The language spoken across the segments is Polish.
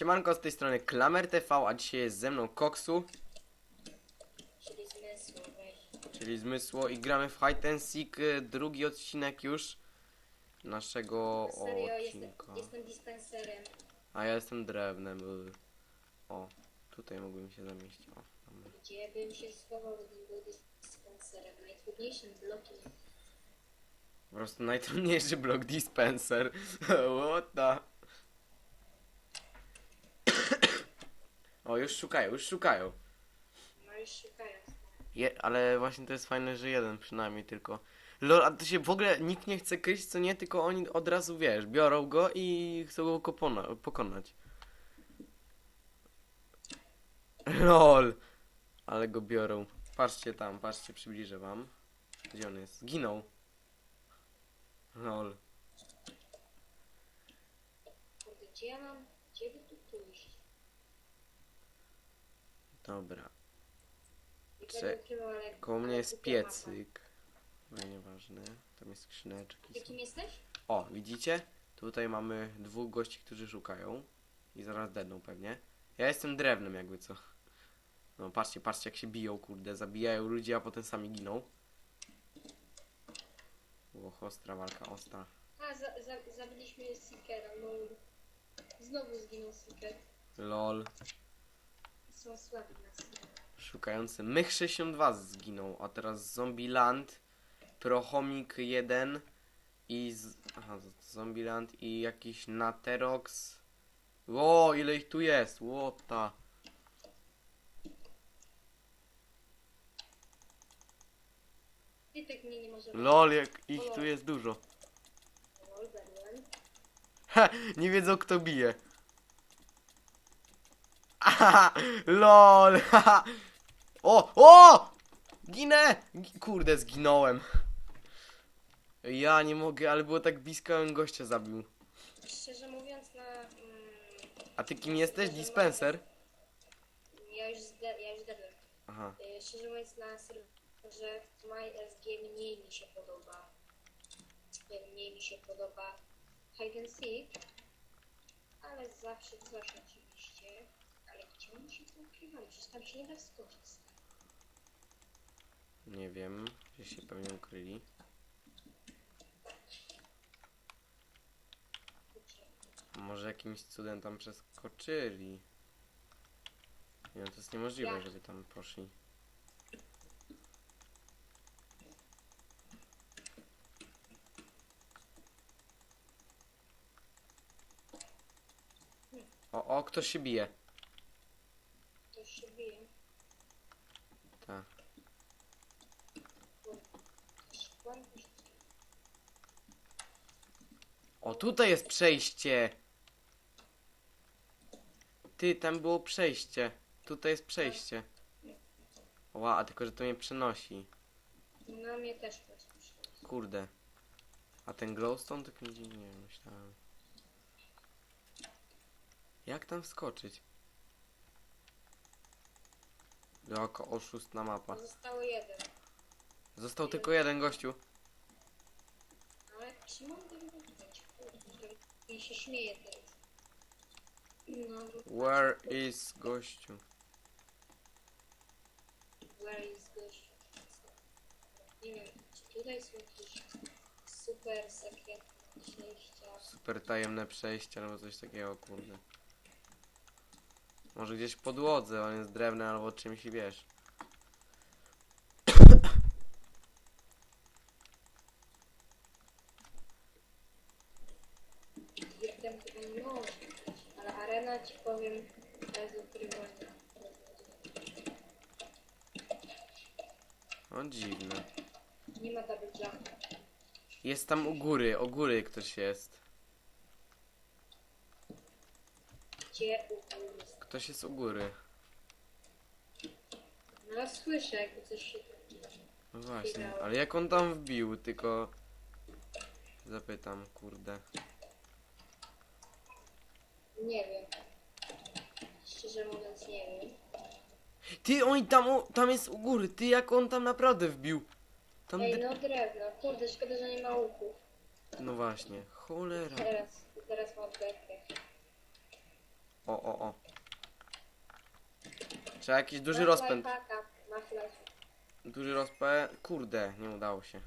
Siemanko, z tej strony Klamer TV, a dzisiaj jest ze mną Koksu, Czyli zmysł, weź. czyli Zmysło i gramy w Hide and Seek, y, drugi odcinek już naszego Serio, jestem, odcinka. jestem dispenserem. A ja jestem drewnem. y. O, tutaj mógłbym się zamieścić. O, mamy. Gdzie bym się schował, gdybym był dispenserem? Najtrudniejszym blokiem. Po prostu najtrudniejszy blok dispenser. What the... O, już szukają, już szukają. No już szukając. Je, ale właśnie to jest fajne, że jeden przynajmniej tylko. Lol, a to się w ogóle nikt nie chce kryć, co nie, tylko oni od razu, wiesz, biorą go i chcą go kopona- pokonać. Lol, ale go biorą. Patrzcie tam, patrzcie, przybliżę wam. Gdzie on jest? Zginął. Lol. Kurde, gdzie ja mam, gdzie by tu pójść? Dobra. Ale... Koło mnie jest piecyk. No nieważne. Tam jest skrzyneczki. Są. jesteś? O, widzicie? Tutaj mamy dwóch gości, którzy szukają. I zaraz dedną pewnie. Ja jestem drewnem jakby co. No patrzcie, patrzcie jak się biją, kurde. Zabijają ludzi, a potem sami giną. Ło, ostra walka, ostra. A, za, za, zabiliśmy Seekera, no... Znowu zginął Seeker. Lol. Są słabi na Seeker. Szukający. Mych 62 zginął, a teraz Zombieland, Prochomik 1 i... Z... Aha, Zombieland i jakiś Naterox. Ło, ile ich tu jest, łota. Tytek mnie nie może... Lol, jak ich tu jest dużo. Ha, nie wiedzą kto bije. Aha, lol. O, o! Ginę! Gi- Kurde, zginąłem. Ja nie mogę, ale było tak blisko, on gościa zabił. Szczerze mówiąc, na... Mm, A ty kim jesteś? Dispenser? ja już zde, ja już zdadłem. Aha. Y, Szczerze mówiąc, na serwerze MySG mniej mi się podoba. Y, Mniej mi się podoba Hide and Seek, ale zawsze coś oczywiście. Ale gdzie oni się tu ukrywali? Przecież tam się nie da wskoczyć. Nie wiem, gdzie się pewnie ukryli. Może jakimś cudem tam przeskoczyli. Nie, no to jest niemożliwe, Jak? żeby tam poszli. O, o, ktoś się bije. To się bije. Tak. Szkłem. O, tutaj jest przejście. Ty, tam było przejście. Tutaj jest przejście. Ła, a tylko, że to mnie przenosi. Na mnie też przyszedł. Kurde. A ten glowstone tak nigdzie nie myślałem. Jak tam wskoczyć? Jaka oszustna mapa. Zostało jeden. Został tylko jeden gościu. Ale czy mam go wybrać? Kurde, I się śmieje teraz. No, Where is gościu? Where is gościu? Nie wiem, czy tutaj są jakieś super sekretne przejścia. Super tajemne przejście albo coś takiego, kurde. Może gdzieś w podłodze, on jest drewny albo czymś i wiesz. Jestem chyba nie może, ale arena ci powiem bez ukrywania. O dziwne. Nie ma double jump. Jest tam u góry, u góry ktoś jest. Gdzie u góry? Ktoś jest u góry. No ja słyszę, jakby coś się. No właśnie, ale jak on tam wbił, tylko... Zapytam, kurde. Nie wiem. Szczerze mówiąc nie wiem. Ty, oni tam, u- tam jest u góry, ty jak on tam naprawdę wbił. Tam Ej, no drewno. Kurde, szkoda, że nie ma łuków. No właśnie, cholera. Teraz, teraz mam bekę. o, o, o. Trzeba jakiś duży rozpęd. Masz. Duży rozpęd. Kurde, nie udało się.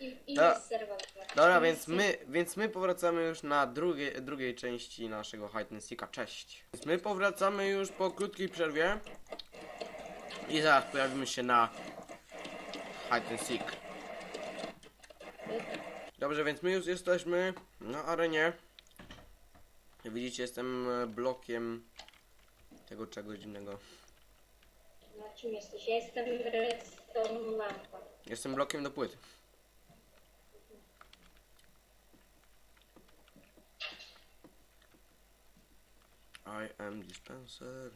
I, i Da- jest serwer. Dobra, więc my, więc my powracamy już na drugiej, drugiej części naszego Hide and Seeka. Cześć. Więc my powracamy już po krótkiej przerwie. I zaraz pojawimy się na Hide and Seek. Dobrze, więc my już jesteśmy na arenie. Jak widzicie, jestem e, blokiem tego czegoś dziwnego. Na czym jesteś? Ja jestem redstone lampa. Jestem blokiem do płyt. I am dispenser.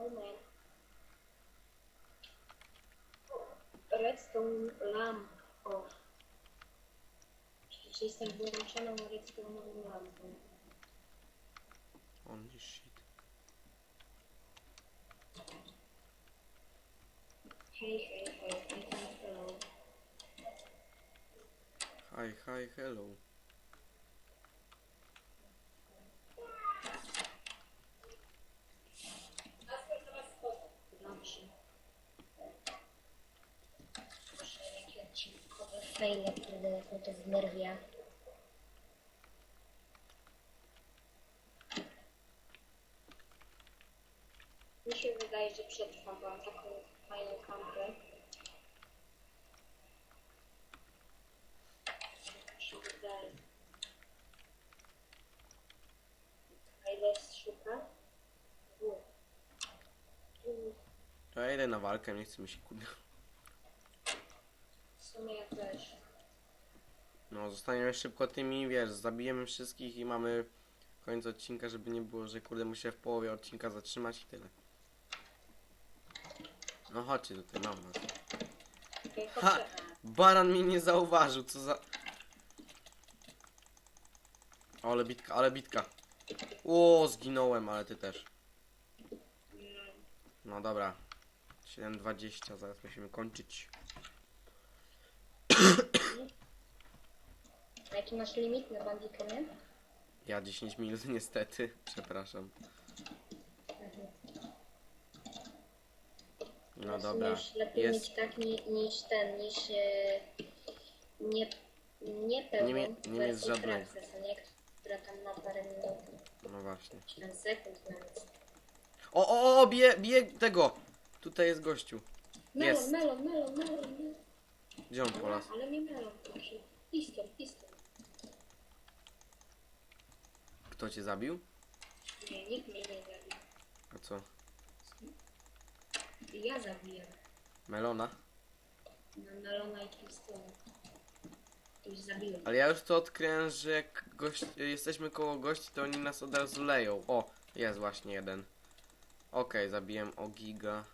Oh man. Redstone lamp. O. Przecież jestem wyłączoną redstone'ową lampą. Holy shit. Hej, hej, hej, hej, hello. Hi, hi, hello. Fejle, które jak mnie to wnerwia. Mi się wydaje, że przetrwam, bo mam taką fajną kampę. Tak się wydaje. A ile jest szuka? Dwóch. Idę na walkę, nie chcę mi się kurde. Sumie ja też. No, zostaniemy szybko tymi, wiesz, zabijemy wszystkich i mamy koniec odcinka, żeby nie było, że kurde muszę w połowie odcinka zatrzymać i tyle. No chodźcie tutaj, mam was. Okej, Ha! chodźcie. Baran mnie nie zauważył, co za... Ale bitka, ale bitka. O, zginąłem, ale ty też. Mm, No dobra. 7.20, zaraz musimy kończyć. A jaki masz limit na bandicamie? Ja 10 minut niestety, przepraszam. No dobra, Już lepiej jest, mieć tak ni, niż ten, niż e, nie, nie pełną Nie mie- nie mieć żadnej. Nie? Która tam ma parę minut, no właśnie. 7 sekund nawet. O, o, o, bije, bije tego! Tutaj jest gościu. Melon, Jest. melon, melon, melon, melon. Gdzie on polas? Ale nie melon, proszę. Pistol. Kto cię zabił? Nie, nikt mnie nie zabił. A co? Ja zabiję. Melona? Na melona i pistola. Już zabiłem. Ale ja już to odkryłem, że jak gość, jesteśmy koło gości, to oni nas od razu leją. O, jest właśnie jeden. Okej, zabiłem o giga.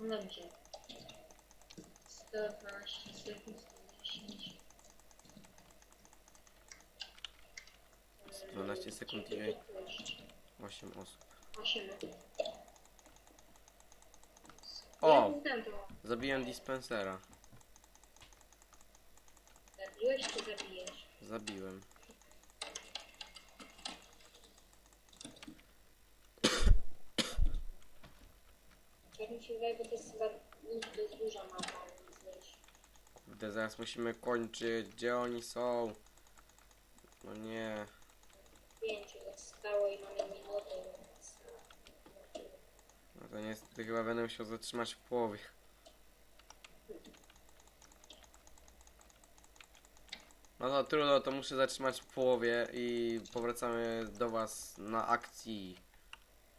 No dobrze. 112 sekund, 110. 12 sekund i 8 osób. 8. O! Zabiłem dispensera. Zabiłeś czy zabijesz? Zabiłem. Tak mi się wydaje, bo to jest chyba to jest duża mapa, więc wiesz. Kurde, zaraz musimy kończyć. Gdzie oni są? No nie. Pięciu zostało i mamy minutę, więc... No to niestety chyba będę musiał zatrzymać w połowie. No to trudno, to muszę zatrzymać w połowie i powracamy do was na akcji.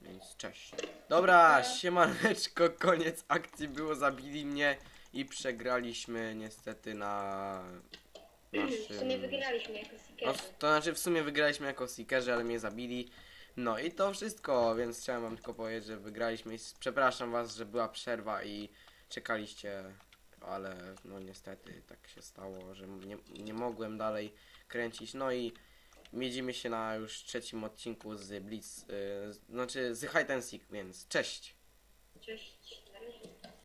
Więc cześć. Dobra, siemaneczko, koniec akcji było, zabili mnie i przegraliśmy niestety na W sumie naszym... wygraliśmy jako No, Seekerzy. to znaczy w sumie wygraliśmy jako Seekerzy, ale mnie zabili. No i to wszystko, więc chciałem wam tylko powiedzieć, że wygraliśmy. i s- Przepraszam was, że była przerwa i czekaliście, ale no niestety tak się stało, że nie, nie mogłem dalej kręcić. No i widzimy się na już trzecim odcinku z Blitz, yy, znaczy z Hide and Seek, więc cześć! Cześć.